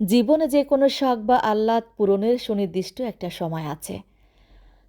জীবনে যে কোনো শখ বা আহ্লাদ পূরণের সুনির্দিষ্ট একটা সময় আছে।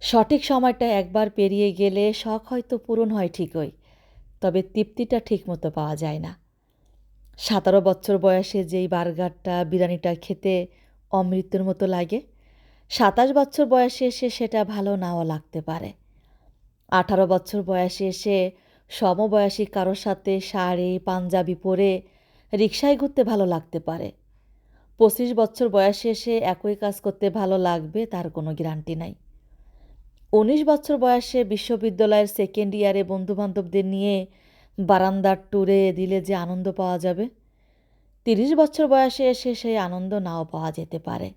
সঠিক সময়টা একবার পেরিয়ে গেলে শখ হয়তো পূরণ হয় ঠিকই, তবে তৃপ্তিটা ঠিকমতো পাওয়া যায় না। সতেরো বছর বয়সে যেই বার্গারটা, বিরিয়ানিটা খেতে অমৃতের মতো লাগে, সাতাশ বছর বয়সে এসে সেটা ভালো নাও লাগতে পারে। আঠারো বছর বয়সে এসে সমবয়সী কারোর সাথে শাড়ি, পাঞ্জাবি পরে রিক্সায় ঘুরতে ভালো লাগতে পারে। পঁচিশ বছর বয়সে এসে একই কাজ করতে ভালো লাগবে, তার কোনো গ্যারান্টি নাই। উনিশ বছর বয়সে বিশ্ববিদ্যালয়ের সেকেন্ড ইয়ারে বন্ধুবান্ধবদের নিয়ে বারান্দার ট্যুরে দিলে যে আনন্দ পাওয়া যাবে। তিরিশ বছর বয়সে এসে সেই আনন্দ নাও পাওয়া যেতে পারে।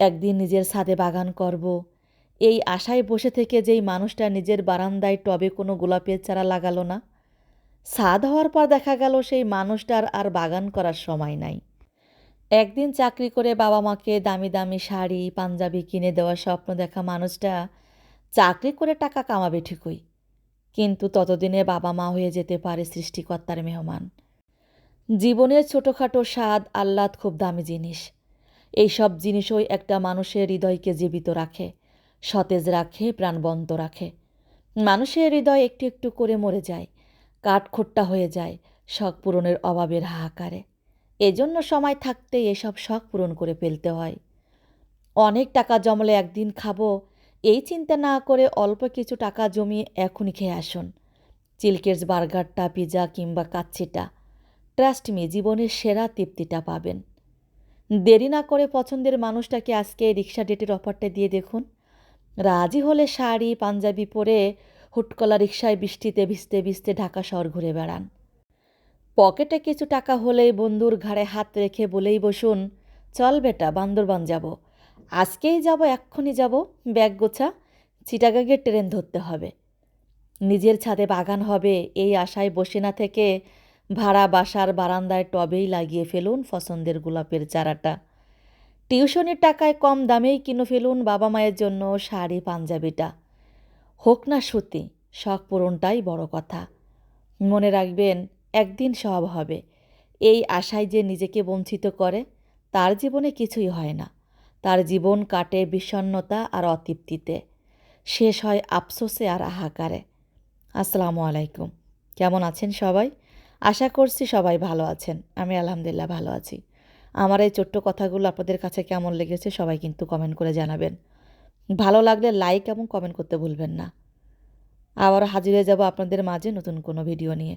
একদিন নিজের ছাদে বাগান করব। এই আশায় বসে থেকে যেই মানুষটা নিজের বারান্দায় টবে কোনো গোলাপের চারা লাগালো না। ছাদ হওয়ার পর দেখা গেল সেই মানুষটার আর বাগান করার সময় নাই। একদিন চাকরি করে বাবা মাকে দামি দামি শাড়ি, পাঞ্জাবি কিনে দেওয়ার স্বপ্ন দেখা মানুষটা চাকরি করে টাকা কামাবে ঠিকই। কিন্তু ততদিনে বাবা মা হয়ে যেতে পারে সৃষ্টিকর্তার মেহমান। জীবনের ছোটোখাটো স্বাদ, আহ্লাদ খুব দামি জিনিস। এই সব জিনিসই একটা মানুষের হৃদয়কে জীবিত রাখে, সতেজ রাখে, প্রাণবন্ত রাখে। মানুষের হৃদয় একটু একটু করে মরে যায়, কাঠখোট্টা হয়ে যায়, শখ পূরণের অভাবের হাহাকারে। এজন্য সময় থাকতে এসব শখ পূরণ করে ফেলতে হয়। অনেক টাকা জমলে একদিন খাব, এই চিন্তা না করে অল্প কিছু টাকা জমিয়ে এখনই খেয়ে আসুন। চিলকেটস বার্গারটা, পিজা কিংবা কাচ্ছিটা ট্রাস্ট মি জীবনের সেরা তৃপ্তিটা পাবেন। দেরি না করে পছন্দের মানুষটাকে আজকে রিক্সা ডেটের অফারটা দিয়ে দেখুন। রাজি হলে শাড়ি, পাঞ্জাবি পরে হুটকলা রিক্সায় বৃষ্টিতে ভিজতে ভিজতে ঢাকা শহর ঘুরে বেড়ান। পকেটে কিছু টাকা হলেই বন্ধুর ঘাড়ে হাত রেখে বলেই বসুন, চল বেটা, বান্দরবান যাব। আজকেই যাব, এক্ষুনি যাব। ব্যাগ গোছা চিটাগাঙ্গের ট্রেন ধরতে হবে। নিজের ছাদে বাগান হবে, এই আশায় বসে না থেকে ভাড়া বাসার বারান্দায় টবেই লাগিয়ে ফেলুন পছন্দের গোলাপের চারাটা। টিউশনির টাকায় কম দামেই কিনে ফেলুন বাবা মায়ের জন্য শাড়ি, পাঞ্জাবিটা। হোক না সত্যি, শখ পূরণটাই বড় কথা। মনে রাখবেন একদিন সব হবে। এই আশায় যে নিজেকে বঞ্চিত করে, তার জীবনে কিছুই হয় না। তার জীবন কাটে বিষণ্নতা আর অতৃপ্তিতে। শেষ হয় আফসোসে আর হাহাকারে। আসসালামু আলাইকুম। কেমন আছেন সবাই? আশা করছি সবাই ভালো আছেন। আমি আলহামদুলিল্লাহ ভালো আছি। আমার এই ছোট্ট কথাগুলো আপনাদের কাছে কেমন লেগেছে সবাই কিন্তু কমেন্ট করে জানাবেন। ভালো লাগলে লাইক এবং কমেন্ট করতে ভুলবেন না। আবার হাজির হয়ে যাব আপনাদের মাঝে নতুন কোনো ভিডিও নিয়ে।